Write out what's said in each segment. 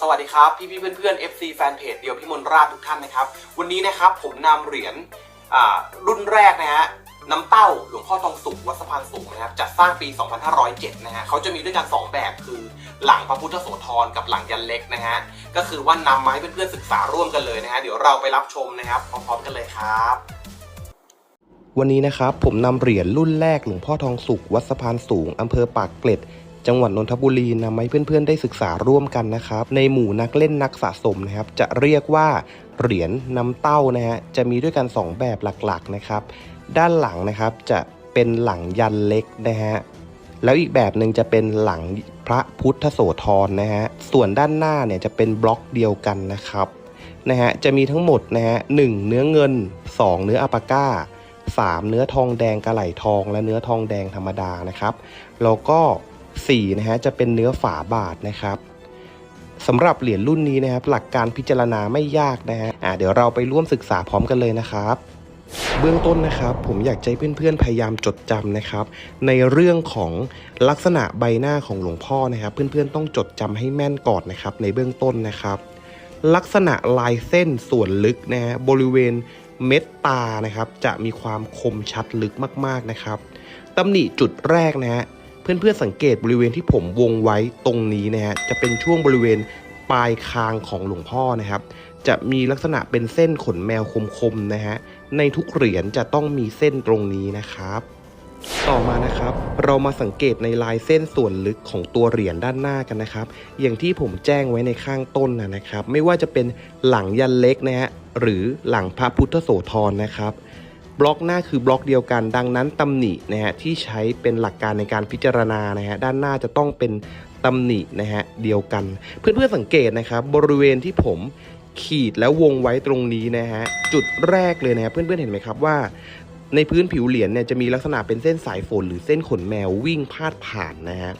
สวัสดีครับ พี่พี่ๆเพื่อน FC แฟนเพจเดียวพี่มนราชทุกท่านนะครับ วันนี้นะครับผมนำเหรียญรุ่นแรกนะฮะน้ำเต้าหลวงพ่อทองสุขวัดสะพานสูงนะครับจัดสร้างปี 2507 นะฮะเขาจะมีด้วยกัน 2 แบบคือหลังพระพุทธโสธรกับหลังยันเล็กนะฮะก็คือว่านำมาให้เพื่อนๆศึกษาร่วมกันเลยนะฮะเดี๋ยวเราไปรับชมนะครับพร้อมๆกันเลยครับวันนี้นะครับผมนำเหรียญรุ่นแรกหลวงพ่อทองสุขวัดสะพานสูงอำเภอปากเกร็ด จังหวัดนนทบุรีนำมาให้เพื่อนๆได้ศึกษาร่วมกันนะครับ ในหมู่นักเล่นนักสะสมนะครับ จะเรียกว่าเหรียญน้ำเต้านะฮะจะมีด้วยกัน 2 แบบหลักๆนะครับ ด้านหลังนะครับจะเป็นหลังยันเล็กนะฮะแล้วอีกแบบหนึ่งจะเป็นหลังพระพุทธโสธรนะฮะส่วนด้านหน้าเนี่ยจะเป็นบล็อกเดียวกันนะครับนะฮะจะมีทั้งหมดนะฮะหนึ่งเนื้อเงิน 2 เนื้ออัปาก้า 3 เนื้อทองแดงกระไหลทอง และเนื้อทองแดงธรรมดานะครับแล้วก็ 4นะฮะจะเป็นเนื้อฝาบาทนะครับสำหรับเหรียญรุ่นนี้นะครับ หลักการพิจารณาไม่ยากนะฮะอ่าเดี๋ยวเราไปร่วมศึกษาพร้อมกันเลยนะครับเบื้องต้นนะครับ ผมอยากให้เพื่อนๆ พยายามจดจำนะครับ ในเรื่องของลักษณะใบหน้าของหลวงพ่อนะครับ เพื่อนๆต้องจดจำให้แม่นก่อนนะครับ ในเบื้องต้นนะครับ ลักษณะลายเส้นส่วนลึกนะฮะบริเวณเม็ดตานะครับ จะมีความคมชัดลึกมากๆนะครับตำหนิจุดแรกนะฮะ เพื่อนๆสังเกตบริเวณที่ผมวงไว้ตรงนี้นะฮะจะเป็นช่วงบริเวณปลายคางของหลวงพ่อนะครับ จะมีลักษณะเป็นเส้นขนแมวคมๆนะฮะในทุกเหรียญจะต้องมีเส้นตรงนี้นะครับ ต่อมานะครับ เรามาสังเกตในลายเส้นส่วนลึกของตัวเหรียญด้านหน้ากันนะครับ อย่างที่ผมแจ้งไว้ในข้างต้นนะนะครับ ไม่ว่าจะเป็นหลังยันเล็กนะฮะหรือหลังพระพุทธโสธรนะครับ บล็อกหน้าคือบล็อกเดียวกัน ดังนั้นตำหนินะฮะที่ใช้เป็นหลักการในการพิจารณานะฮะด้านหน้าจะต้องเป็นตำหนินะฮะเดียวกัน เพื่อนๆสังเกตนะครับบริเวณที่ผมขีดแล้ววงไว้ตรงนี้นะฮะจุดแรกเลยนะฮะเพื่อนๆเห็นไหมครับว่าในพื้นผิวเหรียญเนี่ยจะมีลักษณะเป็นเส้นสายฝนหรือเส้นขนแมววิ่งพาดผ่านนะฮะ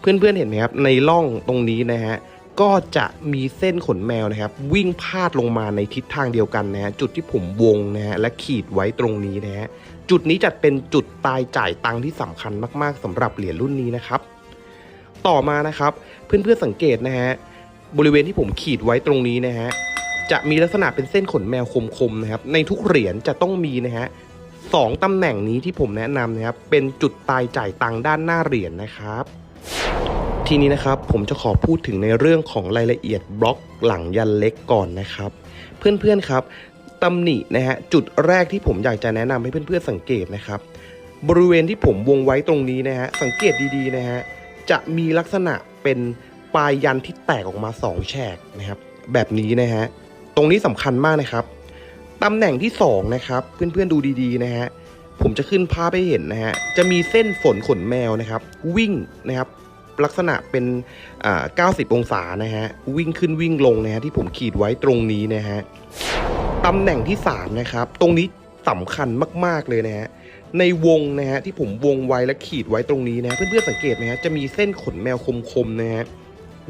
เพื่อนๆเห็นไหมครับในร่องตรงนี้นะฮะ ก็จะมีเส้นขนแมวนะครับ วิ่งพาดลงมาในทิศทางเดียวกันนะฮะจุดที่ผมวงนะฮะและขีดไว้ตรงนี้นะฮะจุดนี้จัดเป็นจุดตายจ่ายตังค์ที่สำคัญมาก ๆสำหรับเหรียญรุ่นนี้นะครับ ต่อมานะครับ เพื่อนๆสังเกตนะฮะบริเวณที่ผมขีดไว้ตรงนี้นะฮะจะมีลักษณะเป็นเส้นขนแมวคมๆนะครับ ในทุกเหรียญจะต้องมีนะฮะสองตำแหน่งนี้ที่ผมแนะนำนะครับ เป็นจุดตายจ่ายตังค์ด้านหน้าเหรียญนะครับ ทีนี้นะครับผมจะขอพูดถึงในเรื่องของรายละเอียดบล็อกหลังยันเล็กก่อนนะครับ เพื่อนๆครับตำหนินะฮะจุดแรกที่ผมอยากจะแนะนำให้เพื่อนๆสังเกตนะครับ บริเวณที่ผมวงไว้ตรงนี้นะฮะสังเกตดีๆนะฮะจะมีลักษณะเป็นปลายยันที่แตกออกมาสองแฉกนะครับแบบนี้นะฮะตรงนี้สำคัญมากนะครับตำแหน่งที่ 2 นะครับ เพื่อนๆดูดีๆนะฮะผมจะขึ้นภาพให้เห็นนะฮะจะมีเส้นฝนขนแมวนะครับ วิ่งนะครับ ลักษณะเป็น 90 องศานะฮะ วิ่งขึ้นวิ่งลงนะฮะที่ผมขีดไว้ตรงนี้นะฮะตำแหน่งที่ 3 นะครับ ตรงนี้สำคัญมาก ๆ เลยนะฮะในวงนะฮะที่ผมวงไว้และขีดไว้ตรงนี้นะเพื่อนๆสังเกตนะฮะจะมีเส้นขนแมวคมๆนะฮะ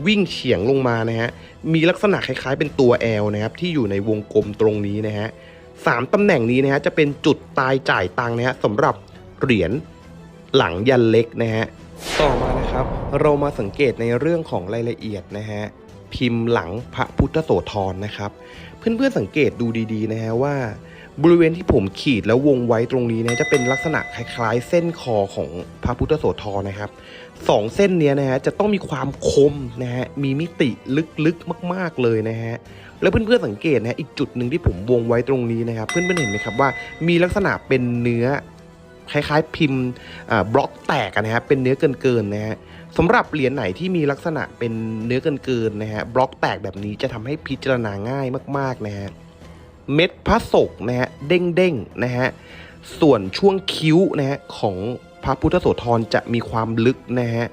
วิ่งเฉียงลงมานะฮะมีลักษณะคล้ายๆ เป็นตัว L นะครับที่อยู่ในวงกลมตรงนี้นะฮะสามตำแหน่งนี้นะฮะจะเป็นจุดตายจ่ายตังนะฮะสำหรับเหรียญหลังยันเล็กนะฮะ ต่อมานะครับ เรามาสังเกตในเรื่องของรายละเอียดนะฮะพิมพ์หลังพระพุทธโสธรนะครับ เพื่อนๆสังเกตดูดีๆนะฮะว่า บริเวณที่ผมขีดแล้ววงไว้ตรงนี้นะจะเป็นลักษณะคล้ายๆ เส้นคอของพระพุทธโสธรนะครับสองเส้นเนี้ยนะฮะจะต้องมีความคมนะฮะมีมิติลึกๆมาก ๆเลยนะฮะแล้วเพื่อนๆสังเกตนะฮะอีกจุดหนึ่งที่ผมวงไว้ตรงนี้นะครับ เพื่อนๆเห็นไหมครับว่า มีลักษณะเป็นเนื้อ คล้ายๆ พิมพ์บล็อกแตกนะฮะเป็นเนื้อเกินๆนะฮะสำหรับเหรียญไหนที่มีลักษณะเป็นเนื้อเกินๆนะฮะบล็อกแตกแบบนี้จะทำให้พิจารณาง่ายมากๆนะฮะเม็ดพระศกนะฮะเด้งๆนะฮะส่วนช่วงคิ้วนะฮะของพระพุทธโสธรจะมีความลึกนะฮะ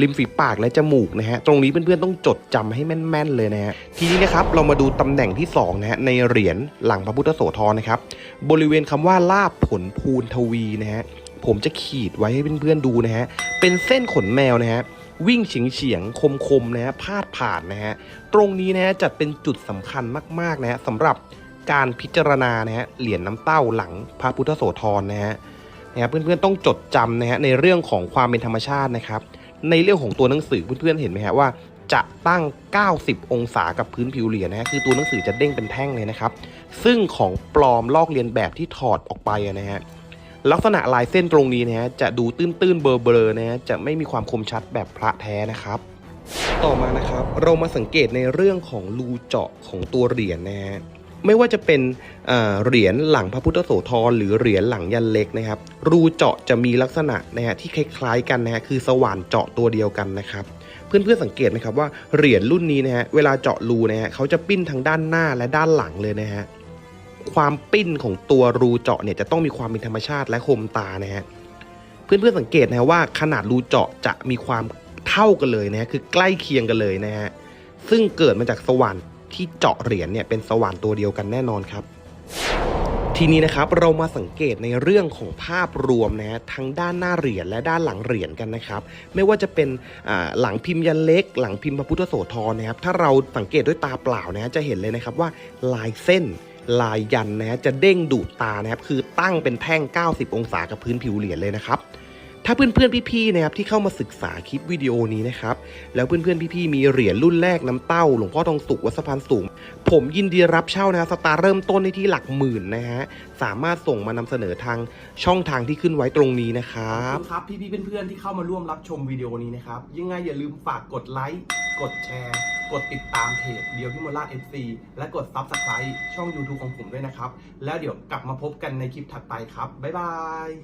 ริมฝีปากและจมูกนะฮะตรงนี้เพื่อนๆต้องจดจำให้แม่นๆเลยนะฮะทีนี้นะครับเรามาดูตำแหน่งที่2นะฮะในเหรียญหลังพระพุทธโสธรนะครับบริเวณคำว่าลาบผลภูนทวีนะฮะผมจะขีดไว้ให้เพื่อนๆดูนะฮะเป็นเส้นขนแมวนะฮะวิ่งเฉียงเฉียงๆคมๆนะฮะพาดผ่านนะฮะตรงนี้นะฮะจัดเป็นจุดสำคัญมากๆนะฮะสำหรับการพิจารณานะฮะเหรียญน้ำเต้าหลังพระพุทธโสธรนะฮะนะครับเพื่อนๆต้องจดจำนะฮะในเรื่องของความเป็นธรรมชาตินะครับ ในเรื่องของตัวหนังสือเพื่อนๆเห็นไหมฮะว่าจะตั้ง 90 องศากับพื้นผิวเหรียญนะฮะ คือตัวหนังสือจะเด้งเป็นแท่งเลยนะครับ ซึ่งของปลอมลอกเลียนแบบที่ถอดออกไปนะฮะ ลักษณะลายเส้นตรงนี้นะฮะ จะดูตื้นๆเบลอๆนะฮะ จะไม่มีความคมชัดแบบพระแท้นะครับ ต่อมานะครับ เรามาสังเกตในเรื่องของรูเจาะของตัวเหรียญนะฮะ ไม่ว่าจะเป็นเหรียญหลังพระพุทธโสธรหรือเหรียญหลังยันเล็กนะครับ รูเจาะจะมีลักษณะนะฮะที่คล้ายๆกันนะฮะคือสว่านเจาะตัวเดียวกันนะครับ เพื่อนๆสังเกตไหมครับว่าเหรียญรุ่นนี้นะฮะเวลาเจาะรูนะฮะเขาจะปิ้นทั้งด้านหน้าและด้านหลังเลยนะฮะความปิ้นของตัวรูเจาะเนี่ยจะต้องมีความเป็นธรรมชาติและคมตานะฮะเพื่อนๆสังเกตนะฮะว่าขนาดรูเจาะจะมีความเท่ากันเลยนะฮะคือใกล้เคียงกันเลยนะฮะซึ่งเกิดมาจากสว่าน ที่เจาะเหรียญเนี่ยเป็นสว่านตัวเดียวกันแน่นอนครับ ทีนี้นะครับเรามาสังเกตในเรื่องของภาพรวมนะฮะทั้งด้านหน้าเหรียญและด้านหลังเหรียญกันนะครับ ไม่ว่าจะเป็นหลังพิมพ์ยันเล็ก หลังพิมพ์พระพุทธโสธรนะครับ ถ้าเราสังเกตด้วยตาเปล่านะฮะจะเห็นเลยนะครับว่าลายเส้นลายยันนะฮะจะเด้งดูดตานะครับคือตั้งเป็นแท่ง 90 องศากับพื้นผิวเหรียญเลยนะครับ ถ้าเพื่อนๆพี่ๆนะครับที่เข้ามาศึกษาคลิปวิดีโอนี้นะครับแล้วเพื่อนๆพี่ๆมีเหรียญรุ่นแรกน้ำเต้า หลวงพ่อทองสุกวัดสะพานสูง ผมยินดีรับเช่านะสตาร์เริ่มต้นในที่หลักหมื่นนะฮะสามารถส่งมานำเสนอทางช่องทางที่ขึ้นไว้ตรงนี้นะครับครับพี่ๆเพื่อนๆที่เข้ามาร่วมรับชมวิดีโอนี้นะครับยังไงอย่าลืมฝากกดไลค์กดแชร์กดติดตามเพจเดียวพิมลราช FC และกด Subscribe ช่อง YouTube ของผมด้วยนะครับ แล้วเดี๋ยวกลับมาพบกันในคลิปถัดไปครับ บ๊ายบาย